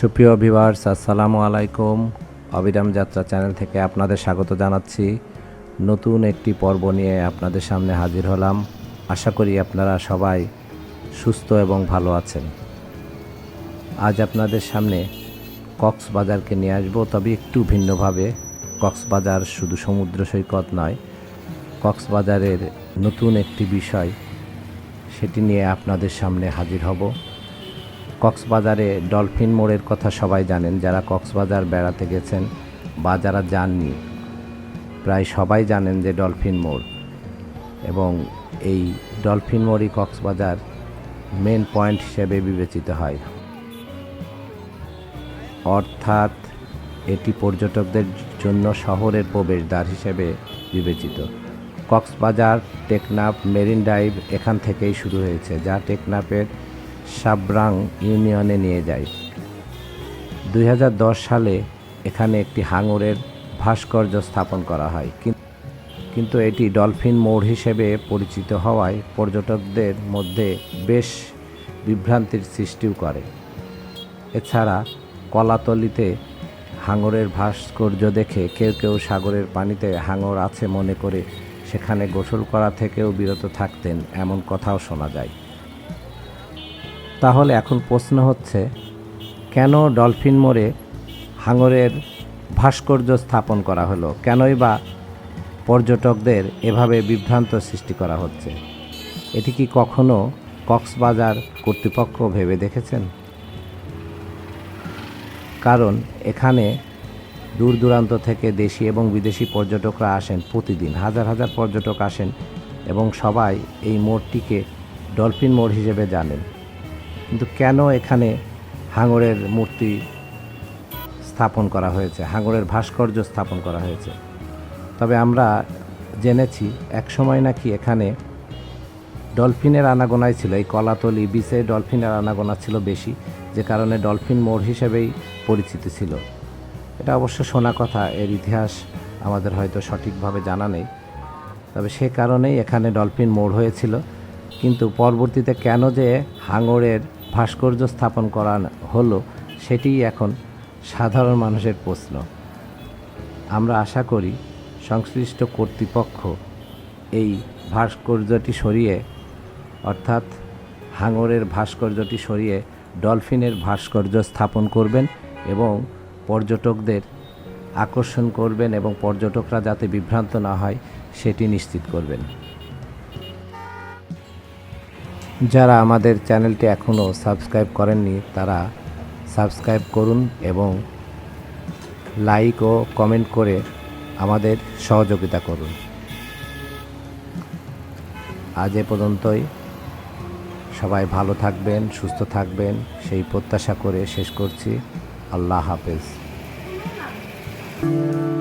সুপ্রিয় ভিউয়ার্স, আসসালামু আলাইকুম। অবিরাম যাত্রা চ্যানেল থেকে আপনাদের স্বাগত জানাচ্ছি। নতুন একটি পর্ব নিয়ে আপনাদের সামনে হাজির হলাম। আশা করি আপনারা সবাই সুস্থ এবং ভালো আছেন। আজ আপনাদের সামনে কক্সবাজারকে নিয়ে আসব, তবে একটু ভিন্নভাবে। কক্সবাজার শুধু সমুদ্র সৈকত নয়, কক্সবাজারের নতুন একটি বিষয় সেটি নিয়ে আপনাদের সামনে হাজির হব। কক্সবাজারে ডলফিন মোড়ের কথা সবাই জানেন, যারা কক্সবাজার বেড়াতে গেছেন বা যারা যাননি, প্রায় সবাই জানেন যে ডলফিন মোড় এবং এই ডলফিন মোড়ই কক্সবাজার মেন পয়েন্ট হিসেবে বিবেচিত হয়। অর্থাৎ এটি পর্যটকদের জন্য শহরের প্রবেশদ্বার হিসেবে বিবেচিত। কক্সবাজার টেকনাফ মেরিন ড্রাইভ এখান থেকেই শুরু হয়েছে, যা টেকনাফের সাবরাং ইউনিয়নে নিয়ে যায়। দুই হাজার দশ সালে এখানে একটি হাঙরের ভাস্কর্য স্থাপন করা হয়। কিন- কিন্তু এটি ডলফিন মোড় হিসেবে পরিচিত হওয়ায় পর্যটকদের মধ্যে বেশ বিভ্রান্তির সৃষ্টিও করে। এছাড়া কলাতলিতে হাঙরের ভাস্কর্য দেখে কেউ কেউ সাগরের পানিতে হাঙর আছে মনে করে সেখানে গোসল করা থেকেও বিরত থাকতেন, এমন কথাও শোনা যায়। তাহলে এখন প্রশ্ন হচ্ছে, কেন ডলফিন মোড়ে হাঙরের ভাস্কর্য স্থাপন করা হলো? কেনই বা পর্যটকদের এভাবে বিভ্রান্ত সৃষ্টি করা হচ্ছে? এটি কি কখনো কক্সবাজার কর্তৃপক্ষ ভেবে দেখেছেন? কারণ এখানে দূর দূরান্ত থেকে দেশি এবং বিদেশি পর্যটকরা আসেন প্রতিদিন। হাজার হাজার পর্যটক আসেন এবং সবাই এই মোড়টিকে ডলফিন মোড় হিসেবে জানেন। কিন্তু কেন এখানে হাঙরের মূর্তি স্থাপন করা হয়েছে? হাঙরের ভাস্কর্য স্থাপন করা হয়েছে। তবে আমরা জেনেছি, একসময় নাকি এখানে ডলফিনের আনাগোনাই ছিল। এই কলাতলি বিচে ডলফিনের আনাগোনা ছিল বেশি, যে কারণে ডলফিন মোড় হিসেবেই পরিচিত ছিল। এটা অবশ্য শোনা কথা, এর ইতিহাস আমাদের হয়তো সঠিকভাবে জানা নেই। তবে সে কারণেই এখানে ডলফিন মোড় হয়েছিল। কিন্তু পরবর্তীতে কেন যে হাঙরের ভাস্কর্য স্থাপন করা হলো সেটিই এখন সাধারণ মানুষের প্রশ্ন। আমরা আশা করি সংশ্লিষ্ট কর্তৃপক্ষ এই ভাস্কর্যটি সরিয়ে, অর্থাৎ হাঙরের ভাস্কর্যটি সরিয়ে ডলফিনের ভাস্কর্য স্থাপন করবেন এবং পর্যটকদের আকর্ষণ করবেন এবং পর্যটকরা যাতে বিভ্রান্ত না হয়, সেটি নিশ্চিত করবেন। যারা আমাদের চ্যানেলটি এখনও সাবস্ক্রাইব করেননি, তারা সাবস্ক্রাইব করুন এবং লাইক ও কমেন্ট করে আমাদের সহযোগিতা করুন। আজ এ পর্যন্তই। সবাই ভালো থাকবেন, সুস্থ থাকবেন, সেই প্রত্যাশা করে শেষ করছি। আল্লাহ হাফেজ।